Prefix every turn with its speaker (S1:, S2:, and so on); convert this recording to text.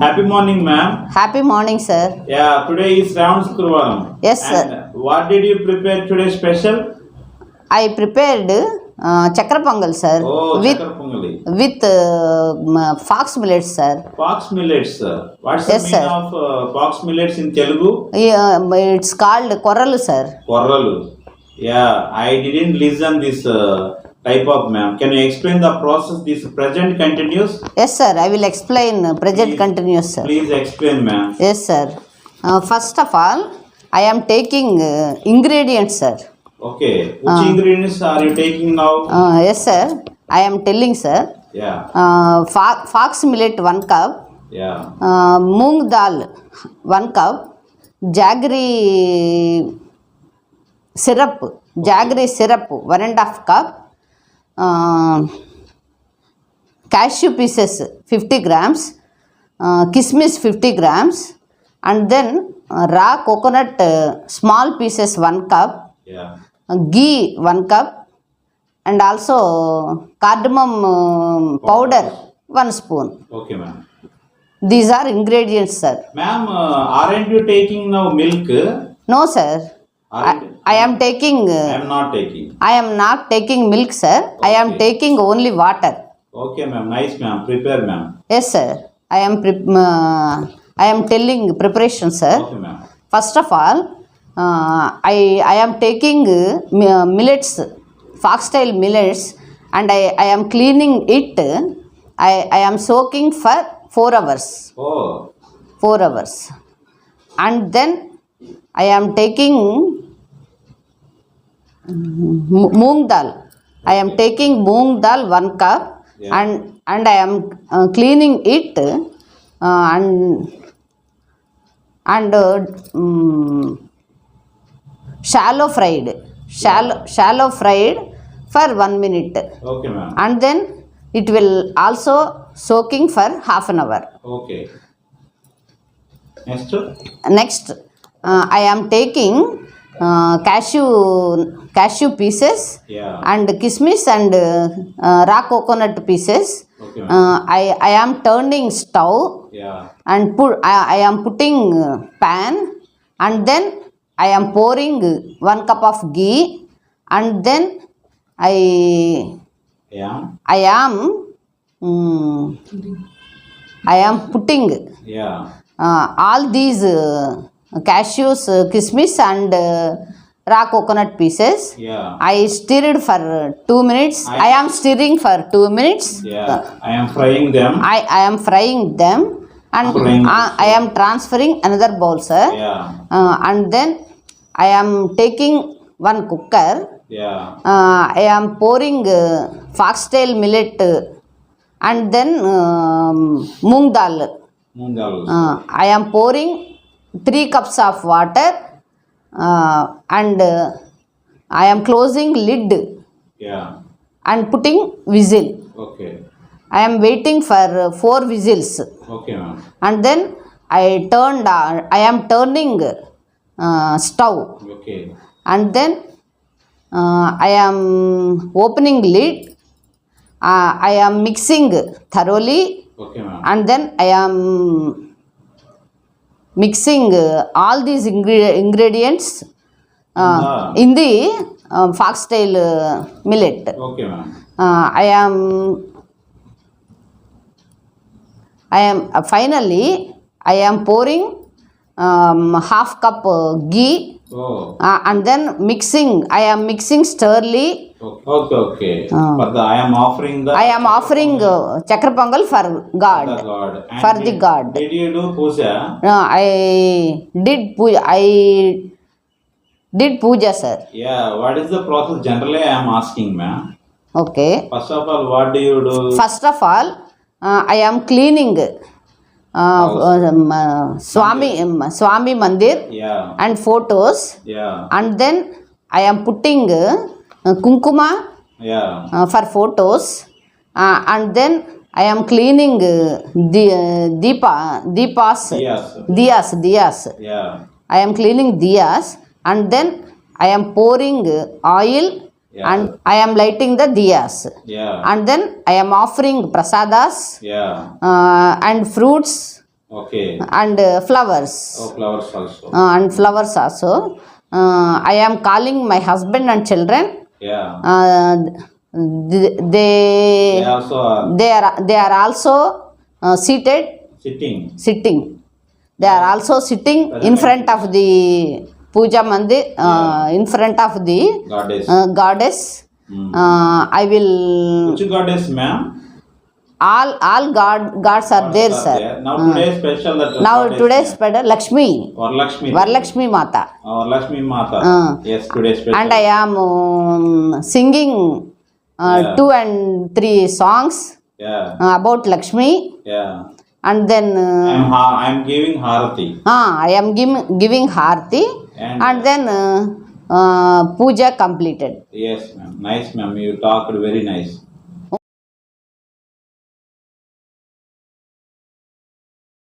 S1: Happy morning, ma'am.
S2: Happy morning, sir.
S1: Yeah, today is Ram Sukruvaram.
S2: Yes, sir.
S1: And what did you prepare today special?
S2: I prepared uh, chakra pongal, sir,
S1: Oh,
S2: with
S1: chakra pongali.
S2: with uh, m- fox millets, sir.
S1: Fox millets, sir. What's
S2: Yes,
S1: the meaning
S2: sir.
S1: of uh, fox millets in Telugu?
S2: Yeah, it's called koralu, sir.
S1: Korralu. Yeah, I didn't listen this uh, type of ma'am. Can you explain the process? This present continuous?
S2: Yes, sir. I will explain uh, present
S1: Please.
S2: continuous, sir.
S1: Please explain, ma'am.
S2: Yes, sir. Uh, first of all, I am taking uh, ingredients, sir.
S1: Okay. Which ingredients are you taking now?
S2: Uh, yes, sir. I am telling, sir.
S1: Yeah,
S2: Uh, fo- fox millet one cup,
S1: yeah.
S2: uh, moong dal one cup, jaggery syrup, jaggery syrup one and a half cup, uh, cashew pieces 50 grams, uh, kismis 50 grams, and then uh, raw coconut uh, small pieces 1 cup,
S1: Yeah.
S2: uh, ghee 1 cup, and also cardamom um, powder 1 spoon.
S1: Okay, ma'am.
S2: These are ingredients, sir.
S1: Ma'am, uh, aren't you taking now milk?
S2: No, sir. I, I am taking.
S1: I
S2: uh,
S1: am not taking.
S2: I am not taking milk, sir. I am
S1: Okay.
S2: taking only water.
S1: Okay, ma'am. Nice, ma'am. Prepare, ma'am.
S2: Yes, sir. I am. Pre- uh, I am telling preparation, sir.
S1: Okay, ma'am.
S2: First of all, uh, I I am taking uh, mi- uh, millets, foxtail millets, and I, I am cleaning it. I, I am soaking for four hours.
S1: Oh,
S2: four hours and then i am taking moong dal i am taking moong dal one cup
S1: Yeah.
S2: and and i am uh, cleaning it uh, and and uh, mm, shallow fried shallow shallow fried for one minute
S1: okay, ma'am.
S2: and then it will also soaking for half an hour
S1: Okay. Next.
S2: next uh, i am taking uh, cashew cashew pieces
S1: Yeah.
S2: and kismis and uh, uh, raw coconut pieces
S1: Okay,
S2: uh, i i am turning stove
S1: Yeah.
S2: and put I, I am putting uh, pan and then i am pouring one cup of ghee and then i
S1: Yeah.
S2: i am mm, i am putting
S1: Yeah.
S2: uh, all these uh, cashews, uh, kismis, and uh, raw coconut pieces.
S1: Yeah.
S2: I stirred for uh, two minutes.
S1: I-
S2: I, am stirring for two minutes.
S1: Yeah. I am frying them.
S2: I, I am frying them and
S1: Frying.
S2: uh, I am transferring another bowl, sir.
S1: Yeah.
S2: Uh, and then I am taking one cooker.
S1: Yeah.
S2: Uh, I am pouring uh, foxtail millet uh, and then um, moong dal.
S1: Moong dal.
S2: Uh, I am pouring three cups of water uh, and uh, I am closing lid
S1: Yeah.
S2: and putting whistle.
S1: Okay.
S2: I am waiting for uh, four whistles
S1: Okay, ma'am.
S2: and then I turned on, I am turning uh, stove
S1: Okay.
S2: and then uh, I am opening lid. Uh, I am mixing thoroughly
S1: Okay, ma'am.
S2: and then I am mixing uh, all these ingre- ingredients uh,
S1: Ah.
S2: in the uh, foxtail uh, millet.
S1: Okay, ma'am.
S2: Uh, I am I am uh, finally I am pouring um, half cup uh, ghee
S1: Oh.
S2: uh, and then mixing. I am mixing stirly.
S1: Okay, okay.
S2: Ah.
S1: But the, I am offering the.
S2: I am offering uh, chakra pongal for God.
S1: the God. And
S2: For the God.
S1: Did you do puja?
S2: No, I did puja. I did puja, sir.
S1: Yeah. What is the process? Generally, I am asking, ma'am.
S2: Okay.
S1: First of all, what do you do?
S2: First of all, uh, I am cleaning uh, uh, Swami um, Swami Mandir and photos
S1: Yeah.
S2: and photos,
S1: Yeah.
S2: and then I am putting uh, kunkuma
S1: Yeah.
S2: uh, for photos, uh, and then I am cleaning the uh, deepa deepas
S1: Yes.
S2: diyas diyas.
S1: Yeah.
S2: I am cleaning diyas and then I am pouring oil
S1: Yeah.
S2: and I am lighting the diyas
S1: Yeah.
S2: and then I am offering prasadas
S1: Yeah.
S2: uh, and fruits
S1: Okay.
S2: and uh, flowers
S1: Oh, flowers also.
S2: uh, and flowers also. Uh, I am calling my husband and children.
S1: Yeah.
S2: Uh, they
S1: They also are
S2: they are they are also uh, seated
S1: sitting.
S2: sitting they are also sitting in front of the puja mandir uh, in front of the
S1: Goddess.
S2: uh, goddess
S1: Hmm.
S2: uh, i will
S1: Which goddess, ma'am?
S2: All all god gods are there sir.
S1: Now today special that
S2: now today's
S1: ma'am.
S2: special lakshmi
S1: Varalakshmi.
S2: varalakshmi mata
S1: Uh, Varalakshmi Mata.
S2: Uh.
S1: Yes, today special.
S2: and i am um, singing uh, two and three songs about Lakshmi.
S1: Yeah.